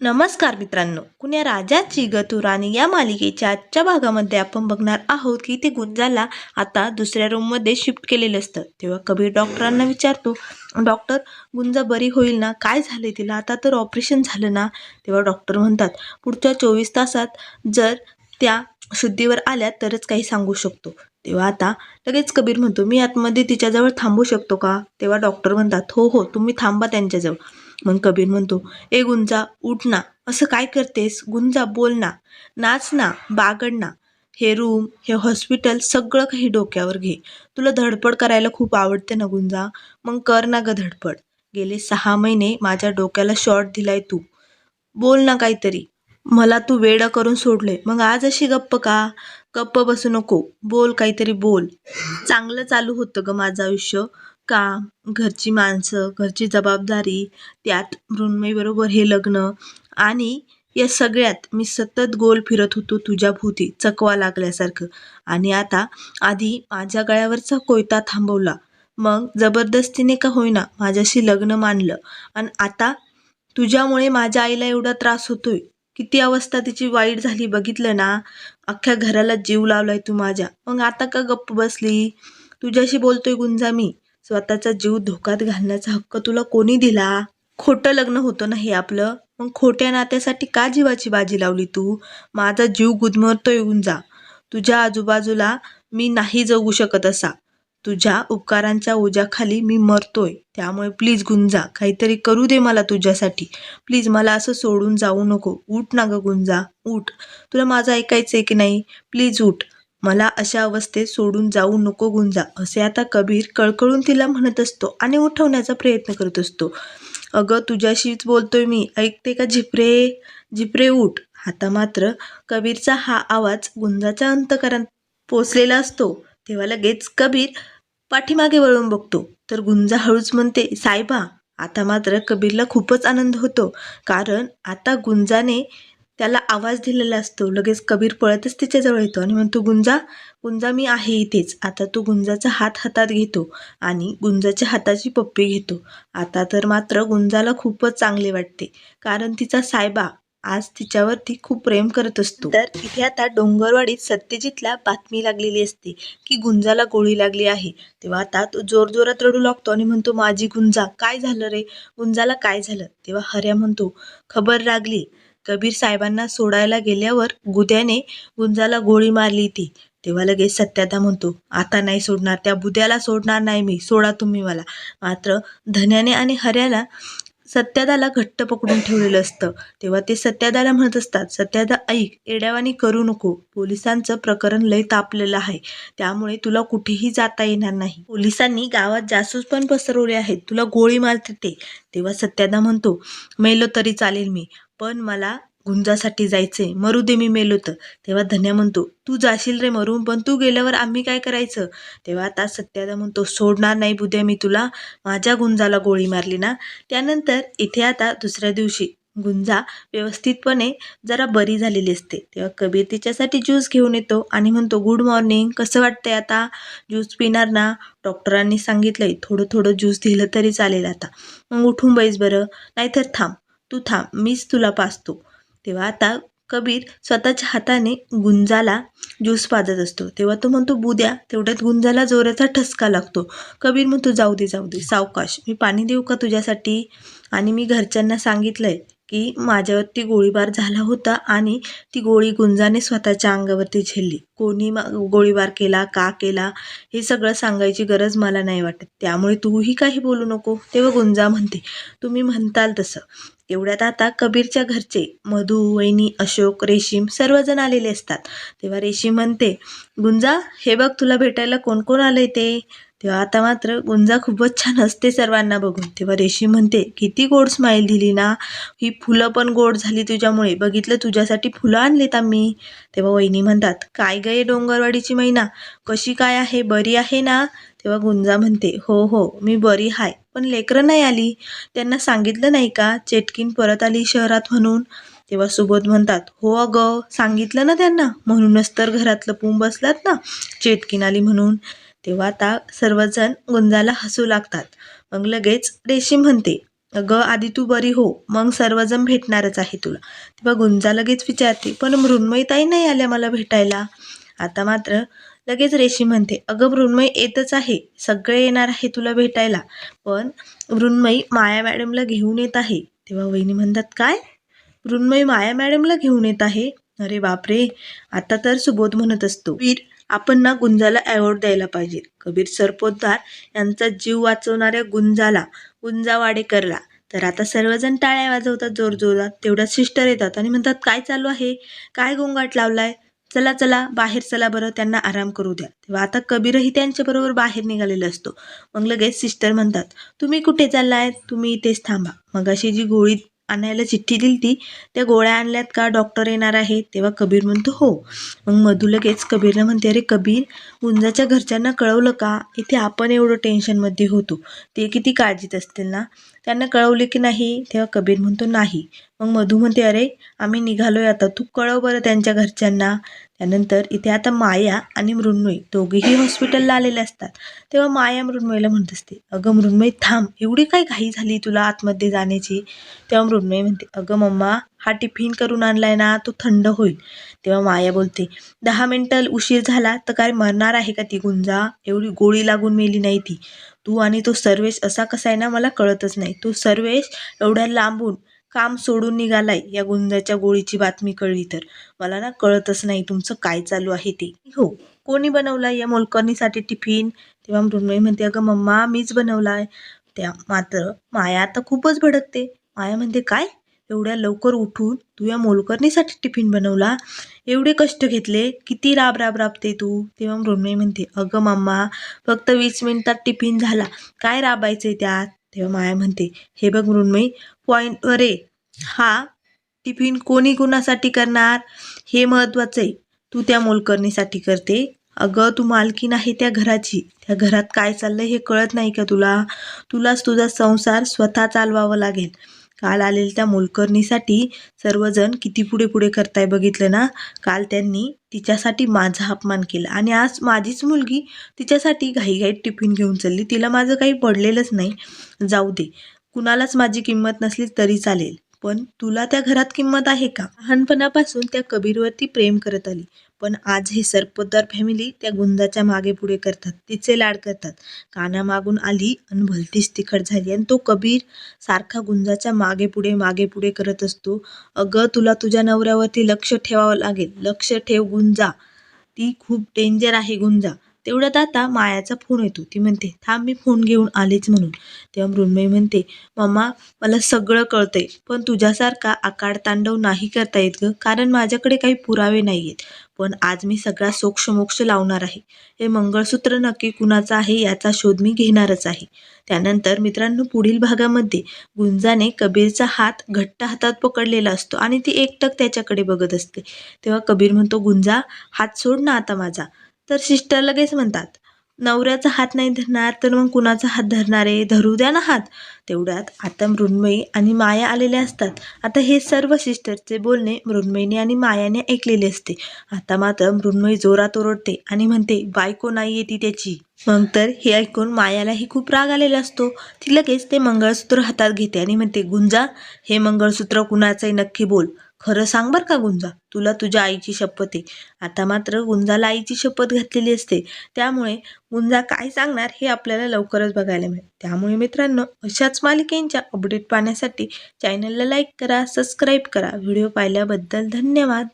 नमस्कार मित्रांनो. कुण्या राजाची गतुराणी या मालिकेच्या आजच्या भागामध्ये आपण बघणार आहोत की ते गुंजाला आता दुसऱ्या रूममध्ये शिफ्ट केलेलं असतं. तेव्हा कबीर डॉक्टरांना विचारतो डॉक्टर गुंजा बरी होईल ना? काय झाले तिला? आता तर ऑपरेशन झालं ना? तेव्हा डॉक्टर म्हणतात पुढच्या चोवीस तासात जर त्या शुद्धीवर आल्या तरच काही सांगू शकतो. तेव्हा आता लगेच कबीर म्हणतो मी आतमध्ये तिच्याजवळ थांबू शकतो का? तेव्हा डॉक्टर म्हणतात हो हो तुम्ही थांबा त्यांच्याजवळ. मग कबीर म्हणतो ए गुंजा उठ ना. असं काय करतेस? गुंजा बोल ना. नाच ना बागड ना. हे रूम हे हॉस्पिटल सगळं काही डोक्यावर घे. तुला धडपड करायला खूप आवडते ना गुंजा? मग कर ना ग धडपड. गेले सहा महिने माझ्या डोक्याला शॉर्ट दिलाय तू. बोल ना काहीतरी. मला तू वेडं करून सोडले मग आज अशी गप्प का? गप्प बसू नको. बोल काहीतरी बोल. चांगलं चालू होतं ग माझं आयुष्य. काम घरची माणसं घरची जबाबदारी त्यात मृण्मयीबरोबर हे लग्न आणि या सगळ्यात मी सतत गोल फिरत होतो तुझ्याभोवती चकवा लागल्यासारखं. आणि आता आधी माझ्या गळ्यावरचा कोयता थांबवला. मग जबरदस्तीने का होईना माझ्याशी लग्न मानलं आणि आता तुझ्यामुळे माझ्या आईला एवढा त्रास होतोय. किती अवस्था तिची वाईट झाली बघितलं ना? अख्ख्या घराला जीव लावलाय तू माझ्या. मग आता का गप्प बसली? तुझ्याशी बोलतोय गुंजा मी. स्वतःचा जीव धोक्यात घालण्याचा हक्क तुला कोणी दिला? खोटं लग्न होतं ना हे आपलं? मग खोट्या नात्यासाठी का जीवाची बाजी लावली तू? माझा जीव गुदमरतो येऊन जा. तुझ्या आजूबाजूला मी नाही जगू शकत असा. तुझ्या उपकारांच्या ओझ्याखाली मी मरतोय. त्यामुळे प्लीज गुंजा काहीतरी करू दे मला तुझ्यासाठी. प्लीज मला असं सोडून जाऊ नको. उठ ना गं गुंजा उठ. तुला माझं ऐकायचंय की नाही? प्लीज उठ. मला अशा अवस्थेत सोडून जाऊ नको गुंजा असे आता कबीर कळकळून तिला म्हणत असतो आणि उठवण्याचा प्रयत्न करत असतो. अगं तुझ्याशीच बोलतोय मी. ऐकते का झिपरे? झिपरे उठ. आता मात्र कबीरचा हा आवाज गुंजाच्या अंतकरात पोचलेला असतो. तेव्हा लगेच कबीर पाठीमागे वळून बघतो. तर गुंजा हळूच म्हणते साहेबा आता मात्र कबीरला खूपच आनंद होतो. कारण आता गुंजाने त्याला आवाज दिलेला असतो. लगेच कबीर पळतच तिच्याजवळ येतो आणि म्हणतो गुंजा गुंजा मी आहे इथेच. आता तो गुंजाचा हात हातात घेतो आणि गुंजाच्या हाताची पप्पी घेतो. आता तर मात्र गुंजाला खूपच चांगले वाटते. कारण तिचा सायबा आज तिच्यावरती खूप प्रेम करत असतो. तर इथे आता डोंगरवाडीत सत्यजितला बातमी लागलेली असते की गुंजाला गोळी लागली आहे. तेव्हा आता तो जोरजोरात रडू लागतो आणि म्हणतो माझी गुंजा काय झालं रे? गुंजाला काय झालं? तेव्हा हर्या म्हणतो खबर लागली. कबीर साहेबांना सोडायला गेल्यावर गुद्याने गुंजाला गोळी मारली ती. तेव्हा लगेच सत्यादा म्हणतो आता नाही सोडणार त्या बुद्याला सोडणार नाही मी सोडा तुम्ही मला. मात्र धन्याने आणि हर्याला सत्यादाला घट्ट पकडून ठेवलेलं असतं. तेव्हा ते सत्यादाला म्हणत असतात सत्यादा ऐक एड्यावानी करू नको. पोलिसांचं प्रकरण लय तापलेलं आहे. त्यामुळे तुला कुठेही जाता येणार नाही. पोलिसांनी गावात जासूस पण पसरवले आहेत. तुला गोळी मारते ते. तेव्हा सत्यादा म्हणतो मेलो तरी चालेल मी. पण मला गुंजासाठी जायचंय. मरू दे मी मेलो तर तेव्हा धन्या म्हणतो तू जाशील रे मरून पण तू गेल्यावर आम्ही काय करायचं? तेव्हा आता सत्यादा म्हणतो सोडणार नाही बुद्या मी तुला. माझ्या गुंजाला गोळी मारली ना? त्यानंतर इथे आता दुसऱ्या दिवशी गुंजा व्यवस्थितपणे जरा बरी झालेली असते. तेव्हा कबीर तिच्यासाठी ज्यूस घेऊन येतो आणि म्हणतो गुड मॉर्निंग. कसं वाटतंय आता? ज्यूस पिणार ना? डॉक्टरांनी सांगितलंय थोडं थोडं ज्यूस दिलं तरी चालेल आता. मग उठून बैस बरं. नाहीतर थांब. तू थांब मीच तुला पाचतो. तेव्हा आता कबीर स्वतःच्या हाताने गुंजाला ज्यूस पाजत असतो. तेव्हा तो म्हणतो बुद्या तेवढ्यात गुंजाला जोराचा ठसका लागतो. कबीर म्हणतो जाऊ दे जाऊ दे सावकाश. मी पाणी देऊ का तुझ्यासाठी? आणि मी घरच्यांना सांगितलं आहे की माझ्यावरती गोळीबार झाला होता आणि ती गोळी गुंजाने स्वतःच्या अंगावरती झेलली. कोणी मा गोळीबार केला का केला हे सगळं सांगायची गरज मला नाही वाटत. त्यामुळे तूही काही बोलू नको. तेव्हा गुंजा म्हणते तुम्ही म्हणताल तसं. एवढ्यात आता कबीरच्या घरचे मधू वहिनी अशोक रेशीम सर्वजण आलेले असतात. तेव्हा रेशीम म्हणते गुंजा हे बघ तुला भेटायला कोण कोण आलंय ते? तेव्हा आता मात्र गुंजा खूपच छान असते सर्वांना बघून. तेव्हा रेशी म्हणते किती गोड स्माईल दिली ना. ही फुलं पण गोड झाली तुझ्यामुळे. बघितलं तुझ्यासाठी फुलं आणलीत आम्ही. तेव्हा वहिनी म्हणतात काय गये डोंगरवाडीची मैना कशी काय आहे? बरी आहे ना? तेव्हा गुंजा म्हणते हो हो मी बरी हाय. पण लेकरं नाही आली. त्यांना सांगितलं नाही का? चेटकीन परत आली शहरात म्हणून. तेव्हा सुबोध म्हणतात हो अगं सांगितलं ना त्यांना. म्हणूनच तर घरातलं पुंब बसलात ना. चेटकीन आली म्हणून. तेव्हा आता सर्वजण गुंजाला हसू लागतात. मग लगेच रेशीम म्हणते अगं आधी तू बरी हो मग सर्वजण भेटणारच आहे तुला. तेव्हा गुंजा लगेच विचारते पण मृण्मयताई नाही आल्या मला भेटायला? आता मात्र लगेच रेशी म्हणते अगं मृण्मयी येतच आहे सगळे येणार आहे तुला भेटायला पण मृण्मयी माया मॅडमला घेऊन येत आहे. तेव्हा वहिनी म्हणतात काय? मृण्मयी माया मॅडमला घेऊन येत आहे? अरे बापरे आता तर सुबोध म्हणत असतो वीर आपण ना गुंजाला अवॉर्ड द्यायला पाहिजे. कबीर सरपोतदार यांचा जीव वाचवणाऱ्या गुंजाला गुंजा वाडेकरला. तर आता सर्वजण टाळ्या वाजवतात जोरजोरात तेवढ्यात सिस्टर येतात आणि म्हणतात काय चालू आहे? काय गोंगाट लावलाय? चला चला बाहेर चला बरं त्यांना आराम करू द्या. तेव्हा आता कबीरही त्यांच्याबरोबर बाहेर निघालेला असतो. मग लगेच सिस्टर म्हणतात तुम्ही कुठे चाललाय? तुम्ही इथेच थांबा. मग अशी जी गोळी आणायला चिठ्ठी दिली ती त्या गोळ्या आणल्यात का? डॉक्टर येणार आहे. तेव्हा कबीर म्हणतो हो. मग मधू लगेच कबीरला म्हणते अरे कबीर गुंजाच्या घरच्यांना कळवलं का? इथे आपण एवढं टेन्शनमध्ये होतो. ते किती काळजीत असतील ना? त्यांना कळवले की नाही? तेव्हा कबीर म्हणतो नाही. मग मधू म्हणते अरे आम्ही निघालोय आता. तू कळव बरं त्यांच्या घरच्यांना. त्यानंतर इथे आता माया आणि मृण्मयी दोघेही हॉस्पिटलला आलेले असतात. तेव्हा माया मृण्मयीला म्हणत असते अगं मृण्मयी थांब एवढी काय घाई झाली तुला आतमध्ये जाण्याची? तेव्हा मृण्मयी म्हणते अगं मम्मा हा टिफिन करून आणलाय ना तो थंड होईल. तेव्हा माया बोलते दहा मिनटं उशीर झाला तर काय मरणार आहे का ती गुंजा? एवढी गोळी लागून मेली नाही ती. तू आणि तो सर्वेश असा कसा आहे ना मला कळतच नाही. तो सर्वेश एवढ्या लांबून काम सोडून निघालाय या गुंजाच्या गोळीची बातमी कळली तर. मला ना कळतच नाही तुमचं काय चालू आहे ते. हो कोणी बनवलाय या मोलकर्णीसाठी टिफिन? तेव्हा मृण्मयी म्हणते अगं मम्मा मीच बनवलाय. त्या मात्र माया आता खूपच भडकते. माया म्हणते काय? एवढ्या लवकर उठून तू या मोलकर्णीसाठी टिफिन बनवला? एवढे कष्ट घेतले? किती राब राब राबते तू? तेव्हा मृण्मयी म्हणते अगं मम्मा फक्त वीस मिनिटात टिफिन झाला. काय राबायचंय त्यात? तेव्हा माया म्हणते हे बघ मृण्मयी पॉईंट अरे हा टिफिन कोणी कुणासाठी करणार? हे महत्त्वाचं आहे. तू त्या मोलकर्णीसाठी करते. अगं तू मालकीन आहे त्या घराची. त्या घरात काय चाललंय हे कळत नाही का तुला? तुलाच तुझा संसार स्वतः चालवावा लागेल. काल आलेल्या त्या मोलकर्णीसाठी सर्वजण किती पुढे पुढे करताय बघितलं ना? काल त्यांनी तिच्यासाठी माझा अपमान केला. आणि आज माझीच मुलगी तिच्यासाठी घाईघाईत टिफिन घेऊन चालली. तिला माझं काही पडलेलंच नाही. जाऊ दे. कुणालाच माझी किंमत नसली तरी चालेल. पण तुला त्या घरात किंमत आहे का? लहानपणापासून त्या कबीरवरती प्रेम करत आली. पण आज हे सरपोतदार फॅमिली त्या गुंजाच्या मागे पुढे करतात. तिचे लाड करतात. कानामागून आली आणि भलतीच तिखट झाली आणि तो कबीर सारखा गुंजाच्या मागे पुढे मागे पुढे करत असतो. अगं तुला तुझ्या नवऱ्यावरती लक्ष ठेवावं लागेल. लक्ष ठेव गुंजा. ती खूप डेंजर आहे गुंजा. तेवढ्यात आता मायाचा फोन येतो. ती म्हणते थांब मी फोन घेऊन आलेच म्हणून. तेव्हा मृण्मयी म्हणते मम्मा मला सगळं कळतंय पण तुझ्यासारखा आकाड तांडव नाही करता येत ग कारण माझ्याकडे काही पुरावे नाही आहेत पण आज मी सगळा सोक्षमोक्ष लावणार आहे. हे मंगळसूत्र नक्की कुणाचं आहे याचा शोध मी घेणारच आहे. त्यानंतर मित्रांनो पुढील भागामध्ये गुंजाने कबीरचा हात घट्ट हातात पकडलेला असतो आणि ती एकटक त्याच्याकडे बघत असते. तेव्हा कबीर म्हणतो गुंजा हात सोड ना आता माझा. तर सिस्टर लगेच म्हणतात नवऱ्याचा हात नाही धरणार तर मग कुणाचा हात धरणार आहे? धरू द्या ना हात. तेवढ्यात आता मृण्मयी आणि माया आलेल्या असतात. आता हे सर्व सिस्टरचे बोलणे मृण्मयीने आणि मायाने ऐकलेले असते. आता मात्र मृण्मयी जोरात ओरडते आणि म्हणते बायको नाही येते त्याची? मग तर हे ऐकून मायालाही खूप राग आलेला असतो. ती लगेच ते मंगळसूत्र हातात घेते आणि म्हणते गुंजा हे मंगळसूत्र कुणाचंही नक्की बोल. खरं सांग बरं का गुंजा तुला तुझ्या आईची शपथ आहे. आता मात्र गुंजाला आईची शपथ घातलेली असते. त्यामुळे गुंजा काय सांगणार हे आपल्याला लवकरच बघायला मिळेल. त्यामुळे मित्रांनो अशाच मालिकेंच्या अपडेट पाहण्यासाठी चॅनलला लाईक करा सबस्क्राईब करा. व्हिडिओ पाहिल्याबद्दल धन्यवाद.